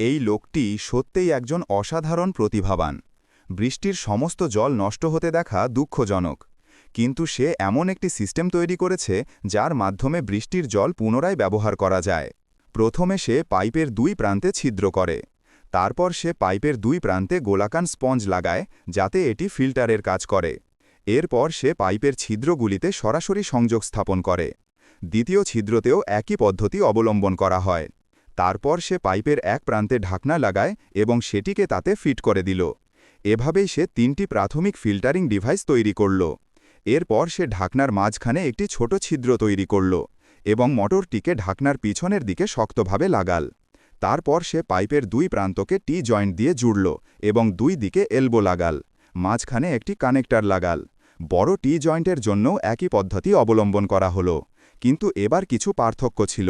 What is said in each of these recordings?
এই লোকটি সত্যিই একজন অসাধারণ প্রতিভাবান। বৃষ্টির সমস্ত জল নষ্ট হতে দেখা দুঃখজনক। কিন্তু সে এমন একটি সিস্টেম তৈরি করেছে, যার মাধ্যমে বৃষ্টির জল পুনরায় ব্যবহার করা যায়। প্রথমে সে পাইপের দুই প্রান্তে ছিদ্র করে। তারপর সে পাইপের দুই প্রান্তে গোলাকান স্পঞ্জ লাগায়, যাতে এটি ফিল্টারের কাজ করে। এরপর সে পাইপের ছিদ্রগুলিতে সরাসরি সংযোগ স্থাপন করে। দ্বিতীয় ছিদ্রতেও একই পদ্ধতি অবলম্বন করা হয়। তারপর সে পাইপের এক প্রান্তে ঢাকনা লাগায় এবং সেটিকে তাতে ফিট করে দিল। এভাবেই সে তিনটি প্রাথমিক ফিল্টারিং ডিভাইস তৈরি করল। এরপর সে ঢাকনার মাঝখানে একটি ছোট ছিদ্র তৈরি করল এবং মোটরটিকে ঢাকনার পিছনের দিকে শক্তভাবে লাগাল। তারপর সে পাইপের দুই প্রান্তকে টি জয়েন্ট দিয়ে জুড়ল এবং দুই দিকে এলবো লাগাল, মাঝখানে একটি কানেক্টর লাগাল। বড় টি জয়েন্টের জন্যও একই পদ্ধতি অবলম্বন করা হলো, কিন্তু এবার কিছু পার্থক্য ছিল।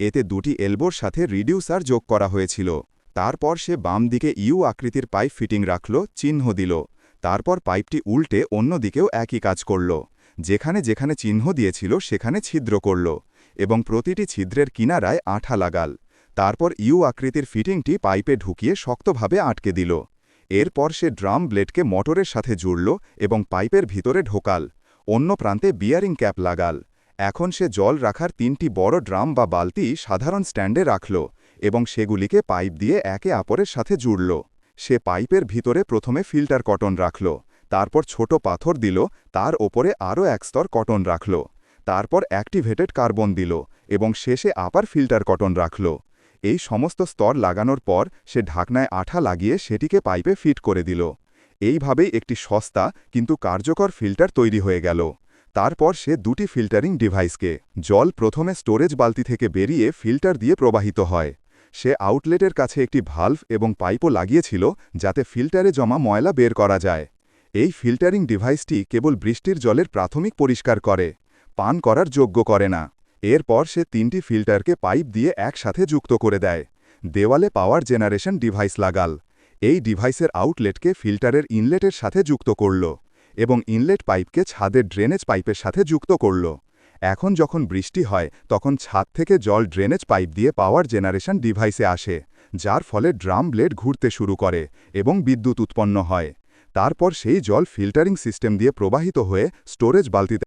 এতে দুটি এলবোর সাথে রিডিউসার যোগ করা হয়েছিল। তারপর সে বাম দিকে ইউ আকৃতির পাইপ ফিটিং রাখল, চিহ্ন দিল। তারপর পাইপটি উল্টে অন্য দিকেও একই কাজ করল। যেখানে যেখানে চিহ্ন দিয়েছিল, সেখানে ছিদ্র করল এবং প্রতিটি ছিদ্রের কিনারায় আঠা লাগাল। তারপর ইউ আকৃতির ফিটিংটি পাইপে ঢুকিয়ে শক্তভাবে আটকে দিল। এরপর সে ড্রাম ব্লেডকে মোটরের সাথে জুড়ল এবং পাইপের ভিতরে ঢোকাল। অন্য প্রান্তে বিয়ারিং ক্যাপ লাগাল। এখন সে জল রাখার তিনটি বড় ড্রাম বা বালতি সাধারণ স্ট্যান্ডে রাখল এবং সেগুলিকে পাইপ দিয়ে একে অপরের সাথে জুড়ল। সে পাইপের ভিতরে প্রথমে ফিল্টার কটন রাখল, তারপর ছোট পাথর দিল, তার ওপরে আরও এক স্তর কটন রাখল, তারপর অ্যাক্টিভেটেড কার্বন দিল এবং শেষে আবার ফিল্টার কটন রাখল। এই সমস্ত স্তর লাগানোর পর সে ঢাকনায় আঠা লাগিয়ে সেটিকে পাইপে ফিট করে দিল। এইভাবেই একটি সস্তা কিন্তু কার্যকর ফিল্টার তৈরি হয়ে গেল। তারপর সে দুটি ফিল্টারিং ডিভাইসকে জল প্রথমে স্টোরেজ বালতি থেকে বেরিয়ে ফিল্টার দিয়ে প্রবাহিত হয়। সে আউটলেটের কাছে একটি ভাল্ভ এবং পাইপও লাগিয়েছিল যাতে ফিল্টারে জমা ময়লা বের করা যায়। এই ফিল্টারিং ডিভাইসটি কেবল বৃষ্টির জলের প্রাথমিক পরিষ্কার করে, পান করার যোগ্য করে না। এরপর সে তিনটি ফিল্টারকে পাইপ দিয়ে একসাথে যুক্ত করে দেয়। দেওয়ালে পাওয়ার জেনারেশন ডিভাইস লাগাল। এই ডিভাইসের আউটলেটকে ফিল্টারের ইনলেটের সাথে যুক্ত করল। এবং ইনলেট পাইপকে ছাদের ড্রেনেজ পাইপের সাথে যুক্ত করল। এখন যখন বৃষ্টি হয়, তখন ছাদ থেকে জল ড্রেনেজ পাইপ দিয়ে পাওয়ার জেনারেশন ডিভাইসে আসে, যার ফলে ড্রাম ব্লেড ঘুরতে শুরু করে এবং বিদ্যুৎ উৎপন্ন হয়। তারপর সেই জল ফিল্টারিং সিস্টেম দিয়ে প্রবাহিত হয়ে স্টোরেজ বালতিতে